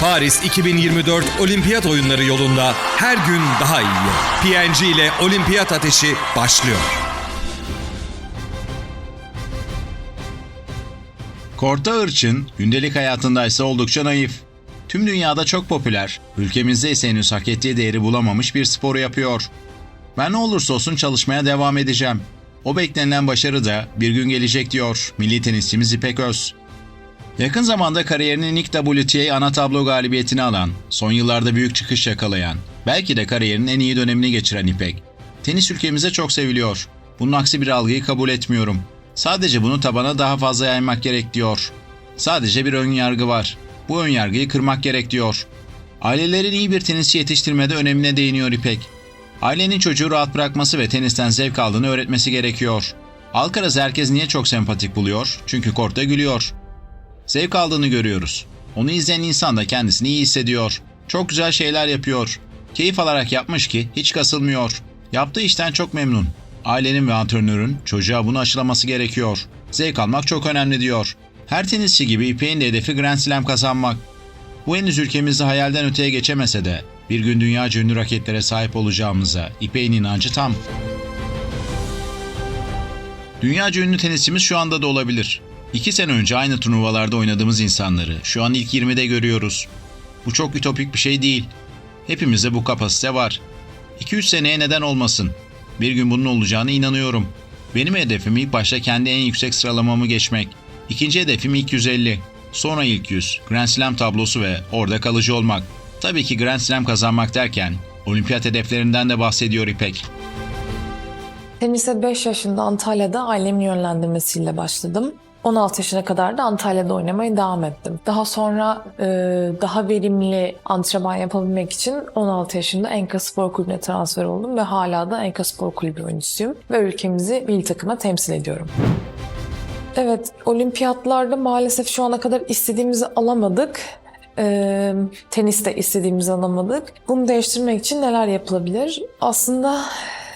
Paris 2024 Olimpiyat Oyunları yolunda her gün daha iyi. PNG ile Olimpiyat Ateşi başlıyor. Korta Irçın, gündelik hayatında ise oldukça naif. Tüm dünyada çok popüler, ülkemizde ise henüz hak ettiği değeri bulamamış bir sporu yapıyor. Ben ne olursa olsun çalışmaya devam edeceğim. O beklenilen başarı da bir gün gelecek diyor milli tenisçimiz İpek Öz. Yakın zamanda kariyerinin ilk WTA ana tablo galibiyetini alan, son yıllarda büyük çıkış yakalayan, belki de kariyerinin en iyi dönemini geçiren İpek. Tenis ülkemizde çok seviliyor. Bunun aksi bir algıyı kabul etmiyorum. Sadece bunu tabana daha fazla yaymak gerek diyor. Sadece bir ön yargı var. Bu ön yargıyı kırmak gerek diyor. Ailelerin iyi bir tenisçi yetiştirmede önemine değiniyor İpek. Ailenin çocuğu rahat bırakması ve tenisten zevk aldığını öğretmesi gerekiyor. Alcaraz herkes niye çok sempatik buluyor? Çünkü kortta gülüyor. Zevk aldığını görüyoruz. Onu izleyen insan da kendisini iyi hissediyor. Çok güzel şeyler yapıyor. Keyif alarak yapmış ki hiç kasılmıyor. Yaptığı işten çok memnun. Ailenin ve antrenörün çocuğa bunu aşılaması gerekiyor. Zevk almak çok önemli diyor. Her tenisçi gibi İpek'in de hedefi Grand Slam kazanmak. Bu henüz ülkemizde hayalden öteye geçemese de bir gün dünya ünlü raketlere sahip olacağımıza İpek'in inancı tam. Dünyaca ünlü tenisçimiz şu anda da olabilir. İki sene önce aynı turnuvalarda oynadığımız insanları şu an ilk 20'de görüyoruz. Bu çok ütopik bir şey değil. Hepimizde bu kapasite var. 2-3 seneye neden olmasın. Bir gün bunun olacağına inanıyorum. Benim hedefim ilk başta kendi en yüksek sıralamamı geçmek. İkinci hedefim ilk 150. Sonra ilk 100. Grand Slam tablosu ve orada kalıcı olmak. Tabii ki Grand Slam kazanmak derken olimpiyat hedeflerinden de bahsediyor İpek. Tenise 5 yaşında Antalya'da ailemin yönlendirmesiyle başladım. 16 yaşına kadar da Antalya'da oynamaya devam ettim. Daha sonra e, daha verimli antrenman yapabilmek için 16 yaşında Enka Spor Kulübü'ne transfer oldum ve hala da Enka Spor Kulübü oyuncusuyum ve ülkemizi milli takıma temsil ediyorum. Evet, olimpiyatlarda maalesef şu ana kadar istediğimizi alamadık. Ee, teniste istediğimizi alamadık. Bunu değiştirmek için neler yapılabilir? Aslında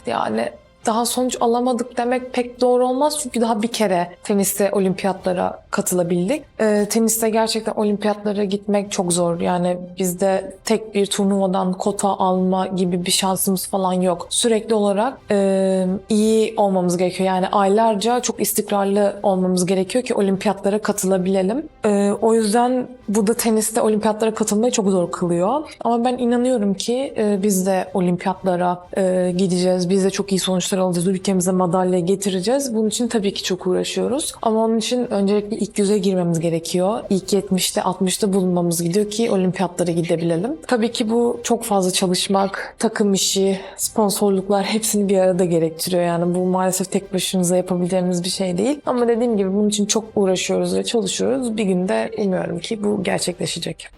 yani daha sonuç alamadık demek pek doğru olmaz. Çünkü daha bir kere teniste olimpiyatlara katılabildik. Ee, teniste gerçekten olimpiyatlara gitmek çok zor. Yani bizde tek bir turnuvadan kota alma gibi bir şansımız falan yok. Sürekli olarak e, iyi olmamız gerekiyor. Yani aylarca çok istikrarlı olmamız gerekiyor ki olimpiyatlara katılabilelim. Ee, o yüzden bu da teniste olimpiyatlara katılmayı çok zor kılıyor. Ama ben inanıyorum ki e, biz de olimpiyatlara e, gideceğiz. Biz de çok iyi sonuçlar alacağız. Ülkemize madalya getireceğiz. Bunun için tabii ki çok uğraşıyoruz. Ama onun için öncelikle ilk yüze girmemiz gerekiyor. İlk 70'te 60'ta bulunmamız gidiyor ki olimpiyatlara gidebilelim. Tabii ki bu çok fazla çalışmak, takım işi, sponsorluklar hepsini bir arada gerektiriyor. Yani bu maalesef tek başınıza yapabileceğimiz bir şey değil. Ama dediğim gibi bunun için çok uğraşıyoruz ve çalışıyoruz. Bir günde umuyorum ki bu gerçekleşecek.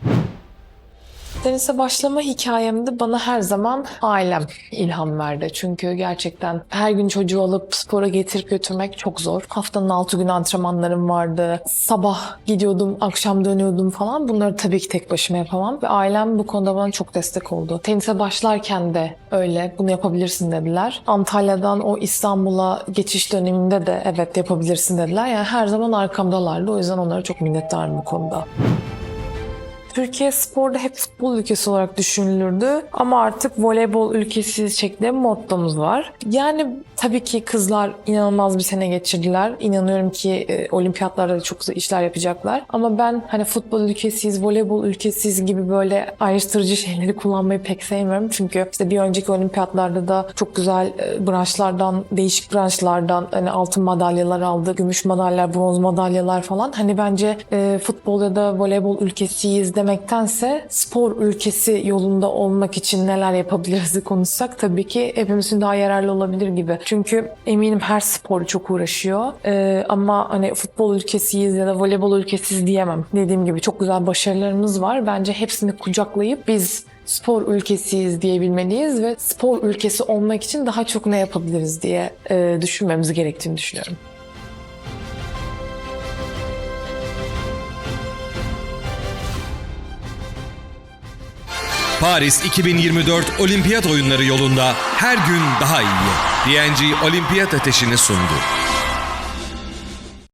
Tenise başlama hikayemde bana her zaman ailem ilham verdi. Çünkü gerçekten her gün çocuğu alıp spora getirip götürmek çok zor. Haftanın altı gün antrenmanlarım vardı. Sabah gidiyordum, akşam dönüyordum falan. Bunları tabii ki tek başıma yapamam. Ve ailem bu konuda bana çok destek oldu. Tenise başlarken de öyle. Bunu yapabilirsin dediler. Antalya'dan o İstanbul'a geçiş döneminde de evet yapabilirsin dediler. Yani her zaman arkamdalardı. O yüzden onlara çok minnettarım bu konuda. Türkiye sporda hep futbol ülkesi olarak düşünülürdü ama artık voleybol ülkesi şeklinde mottomuz var. Yani tabii ki kızlar inanılmaz bir sene geçirdiler. İnanıyorum ki e, olimpiyatlarda da çok güzel işler yapacaklar. Ama ben hani futbol ülkesiyiz, voleybol ülkesiyiz gibi böyle ayrıştırıcı şeyleri kullanmayı pek sevmiyorum. Çünkü işte bir önceki olimpiyatlarda da çok güzel e, branşlardan, değişik branşlardan hani altın madalyalar aldı, gümüş madalyalar, bronz madalyalar falan. Hani bence e, futbol ya da voleybol ülkesiyiz demektense spor ülkesi yolunda olmak için neler yapabiliriz konuşsak tabii ki hepimizin daha yararlı olabilir gibi. Çünkü eminim her spor çok uğraşıyor. Ee, ama hani futbol ülkesiyiz ya da voleybol ülkesiyiz diyemem. Dediğim gibi çok güzel başarılarımız var. Bence hepsini kucaklayıp biz spor ülkesiyiz diyebilmeliyiz ve spor ülkesi olmak için daha çok ne yapabiliriz diye e, düşünmemiz gerektiğini düşünüyorum. Paris 2024 Olimpiyat Oyunları yolunda her gün daha iyi. PNG Olimpiyat Ateşi'ni sundu.